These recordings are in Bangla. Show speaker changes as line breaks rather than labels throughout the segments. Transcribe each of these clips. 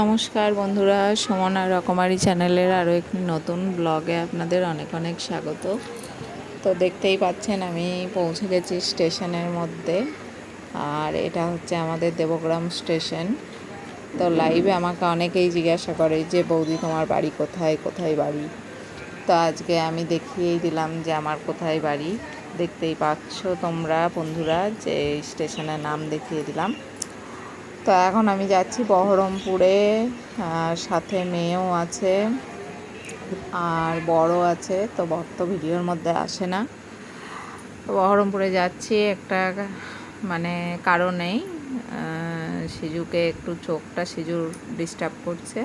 নমস্কার বন্ধুরা, সমনা রকমারি চ্যানেলের আরও একটি নতুন ব্লগে আপনাদের অনেক অনেক স্বাগত। তো দেখতেই পাচ্ছেন আমি পৌঁছে গেছি স্টেশনের মধ্যে, আর এটা হচ্ছে আমাদের দেবগ্রাম স্টেশন। তো লাইভে আমাকে অনেকেই জিজ্ঞাসা করে যে, বৌদি, তোমার বাড়ি কোথায়? কোথায় বাড়ি? তো আজকে আমি দেখিয়েই দিলাম যে, আমার কোথায় বাড়ি? দেখতেই পাচ্ছ তোমরা বন্ধুরা যে স্টেশনের নাম দেখিয়ে দিলাম। তো এখন আমি যাচ্ছি বহরমপুরে সাথে মেয়েও আছে আর বড় আছে, তো বর তো ভিডিওর মধ্যে আসে না। বহরমপুরে যাচ্ছি একটা মানে কারণেই সিজুকে একটু চোখটা সিজুর ডিস্টার্ব করছে,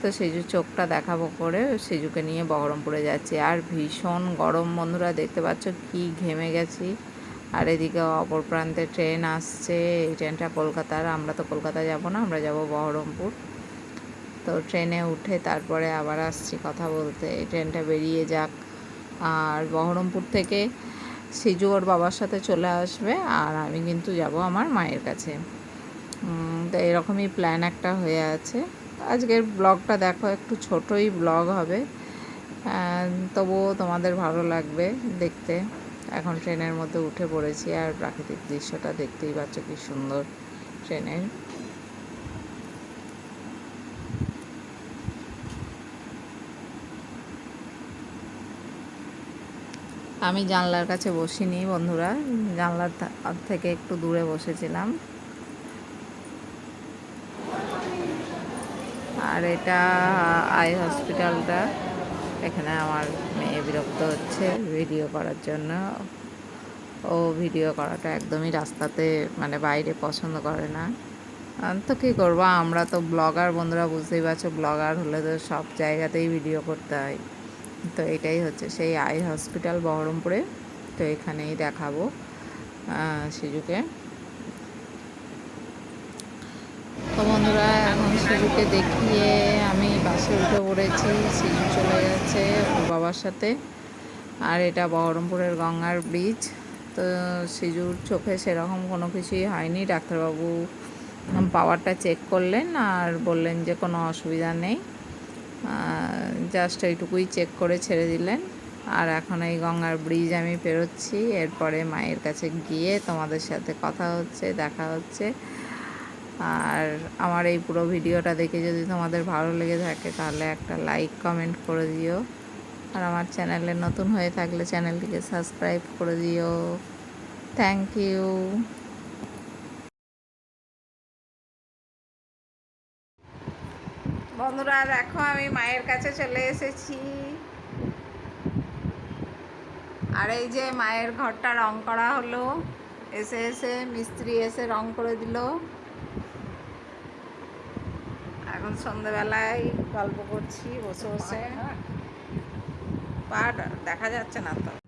তো সিজুর চোখটা দেখাবো করে সিজুকে নিয়ে বহরমপুরে যাচ্ছি। আর ভীষণ গরম, বন্ধুরা দেখতে পাচ্ছ কি ঘেমে গেছি। আর এদিকে অপর প্রান্তে ট্রেন আসছে। এই ট্রেনটা কলকাতার, আমরা তো কলকাতা যাব না, আমরা যাব বহরমপুর। তো ট্রেনে উঠে তারপরে আবার আসছি কথা বলতে। এই ট্রেনটা বেরিয়ে যাক। আর বহরমপুর থেকে সিজু ওর বাবার সাথে চলে আসবে আর আমি কিন্তু যাব আমার মায়ের কাছে। তো এরকমই প্ল্যান একটা হয়ে আছে। আজকের ব্লগটা দেখো, একটু ছোটই ব্লগ হবে। তবুও তোমাদের ভালো লাগবে দেখতে। এখন ট্রেনের মধ্যে উঠে পড়েছি আর প্রাকৃতিক দৃশ্যটা দেখতেই পাচ্ছ কি সুন্দর ট্রেনের আমি জানলার কাছে বসিনি বন্ধুরা, জানলার থেকে একটু দূরে বসেছিলাম। আর এটা আই হসপিটালটা। এখানে আমার মেয়ে বিরক্ত হচ্ছে ভিডিও করার জন্য। ও ভিডিও করাটা একদমই রাস্তাতে মানে বাইরে পছন্দ করে না। তো কী করব? আমরা তো ব্লগার বন্ধুরা বুঝতেই পারছ ব্লগার হলে তো সব জায়গাতেই ভিডিও করতে হয়। তো এটাই হচ্ছে সেই আই হসপিটাল বহরমপুরে। তো এখানেই দেখাবো শিশুকে। তো বন্ধুরা, এখন শিশুকে দেখিয়ে বাসে উঠে পড়েছি শিশু চলে যাচ্ছে ওর বাবার সাথে। আর এটা বহরমপুরের গঙ্গার ব্রিজ তো শিশুর চোখে সেরকম কোনো কিছুই হয়নি। ডাক্তারবাবু পাওয়ারটা চেক করলেন আর বললেন যে কোনো অসুবিধা নেই। জাস্ট এইটুকুই চেক করে ছেড়ে দিলেন। আর এখন এই গঙ্গার ব্রিজ আমি পেরোচ্ছি। এরপরে মায়ের কাছে গিয়ে তোমাদের সাথে কথা হচ্ছে, দেখা হচ্ছে। আর আমার এই পুরো ভিডিওটা দেখে যদি তোমাদের ভালো লেগে থাকে, তাহলে একটা লাইক কমেন্ট করে দিও। আর আমার চ্যানেলে নতুন হয়ে থাকলে চ্যানেলটিকে সাবস্ক্রাইব করে দিও। থ্যাংক ইউ বন্ধুরা, দেখো আমি মায়ের কাছে চলে এসেছি। আর এই যে মায়ের ঘরটা রং করা হলো, এসে এসে মিস্ত্রি এসে রং করে দিল। এখন সন্ধ্যেবেলায় গল্প করছি বসে বসে। পাট দেখা যাচ্ছে না তো।